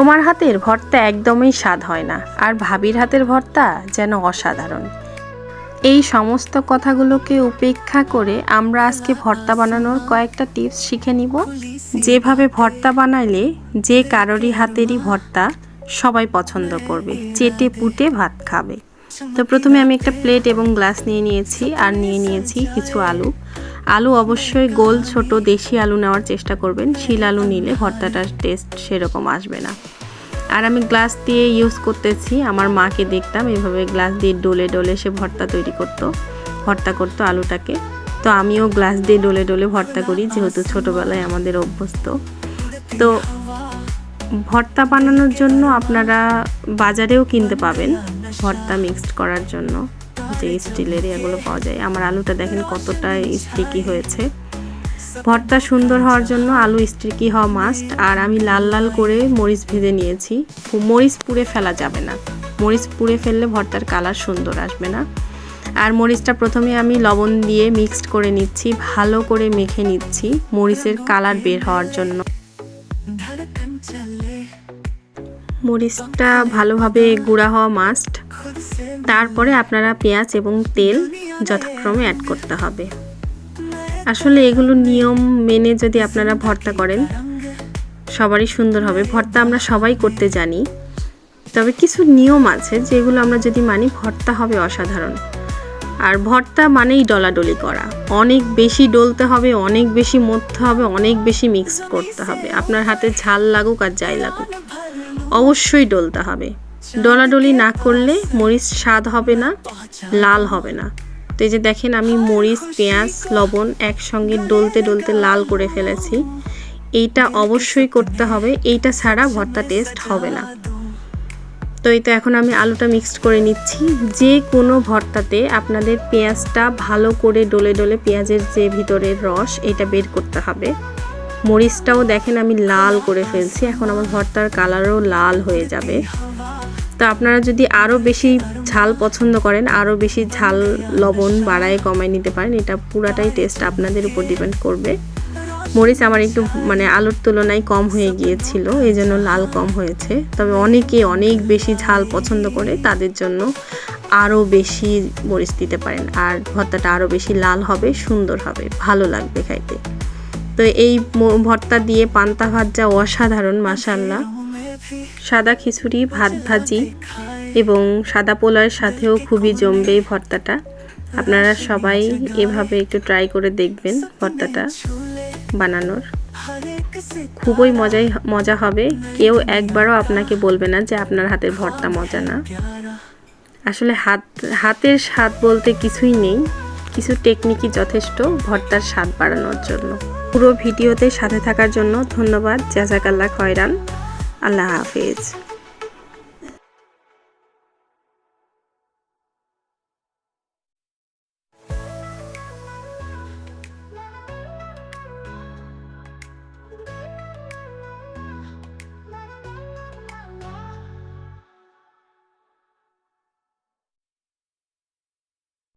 তোমার হাতের ভর্তা একদমই স্বাদ হয় না, আর ভাবির হাতের ভর্তা যেন অসাধারণ। এই সমস্ত কথাগুলোকে উপেক্ষা করে আমরা আজকে ভর্তা বানানোর কয়েকটা টিপস শিখে নিব। যেভাবে ভর্তা বানাইলে যে কারোরই হাতেরই ভর্তা সবাই পছন্দ করবে, চেটে পুটে ভাত খাবে। তো প্রথমে আমি একটা প্লেট এবং গ্লাস নিয়ে নিয়েছি আর নিয়ে নিয়েছি কিছু আলু। আলু অবশ্যই গোল ছোট দেশি আলু নেওয়ার চেষ্টা করবেন। শিল আলু নিলে ভর্তাটার টেস্ট সেরকম আসবে না। আর আমি গ্লাস দিয়ে ইউজ করতেছি। আমার মাকে দেখতাম এভাবে গ্লাস দিয়ে ডলে ডলে সে ভর্তা তৈরি করতো, ভর্তা করতো আলুটাকে। তো আমিও গ্লাস দিয়ে ডলে ডলে ভর্তা করি, যেহেতু ছোটোবেলায় আমাদের অভ্যস্ত। তো ভর্তা বানানোর জন্য আপনারা বাজারেও কিনতে পাবেন ভর্তা মিক্সড করার জন্য, যে স্টিলের এগুলো পাওয়া যায়। আমার আলুটা দেখেন কতটা স্টিকি হয়েছে। ভর্তা সুন্দর হওয়ার জন্য আলু স্টিকি হওয়া মাস্ট আর আমি লাল লাল করে মরিচ ভেজে নিয়েছি। মরিচ পুড়ে ফেলা যাবে না। মরিচ পুড়ে ফেললে ভর্তার কালার সুন্দর আসবে না। আর মরিচটা প্রথমে আমি লবণ দিয়ে মিক্সড করে নিচ্ছি, ভালো করে মেখে নিচ্ছি। মরিচের কালার বের হওয়ার জন্য। মরিচটা ভালোভাবে গুঁড়া হওয়া মাস্ট তারপরে আপনারা পেঁয়াজ এবং তেল যথাক্রমে অ্যাড করতে হবে। আসলে এগুলো নিয়ম মেনে যদি আপনারা ভর্তা করেন, সবারই সুন্দর হবে। ভর্তা আমরা সবাই করতে জানি। তবে কিছু নিয়ম আছে যেগুলো আমরা যদি মানি ভর্তা হবে অসাধারণ। আর ভর্তা মানেই ডলাডলি করা। অনেক বেশি ডলতে হবে, অনেক বেশি মরতে হবে, অনেক বেশি মিক্স করতে হবে। আপনার হাতে ঝাল লাগুক আর যাই লাগুক, অবশ্যই ডলতে হবে। ডলাডলি না করলে মরিচ স্বাদ হবে না, লাল হবে না। তো এই যে দেখেন আমি মরিচ, পেঁয়াজ, লবণ একসঙ্গে ডলতে ডলতে লাল করে ফেলেছি। এইটা অবশ্যই করতে হবে, এইটা ছাড়া ভর্তা টেস্ট হবে না। তো এই তো এখন আমি আলুটা মিক্সড করে নিচ্ছি। যে কোনো ভর্তাতে আপনাদের পেঁয়াজটা ভালো করে ডলে ডলে পেঁয়াজের যে ভিতরের রস, এটা বের করতে হবে। মরিচটাও দেখেন আমি লাল করে ফেলছি, এখন আমার ভর্তার কালারও লাল হয়ে যাবে। তো আপনারা যদি আরও বেশি ঝাল পছন্দ করেন আরও বেশি ঝাল লবণ বাড়ায় কমায় নিতে পারেন, এটা পুরাটাই টেস্ট আপনাদের উপর ডিপেন্ড করবে। মরিচ আমার একটু মানে আলুর তুলনায় কম হয়ে গিয়েছিল, এই জন্য লাল কম হয়েছে। তবে অনেকে অনেক বেশি ঝাল পছন্দ করে, তাদের জন্য আরও বেশি মরিচ দিতে পারেন। আর ভর্তাটা আরও বেশি লাল হবে, সুন্দর হবে, ভালো লাগবে খাইতে। তো এই ভর্তা দিয়ে পান্তা ভাত যা অসাধারণ মাসাল্লাহ সাদা খিচুড়ি, ভাত ভাজি এবং সাদা পোলার সাথেও খুবই জমবে এই ভর্তাটা। আপনারা সবাই এভাবে একটু ট্রাই করে দেখবেন ভর্তাটা। বানানোর। খুবই মজাই মজা হবে। কেউ একবারও আপনাকে বলবে না যে আপনার হাতের ভর্তা মজা না। আসলে হাত, হাতের স্বাদ বলতে কিছুই নেই। কিছু টেকনিকই যথেষ্ট ভর্তার স্বাদ বাড়ানোর জন্য। পুরো ভিডিওতে সাথে থাকার জন্য ধন্যবাদ। জাজাকাল্লা খয়রান। আল্লাহ হাফেজ।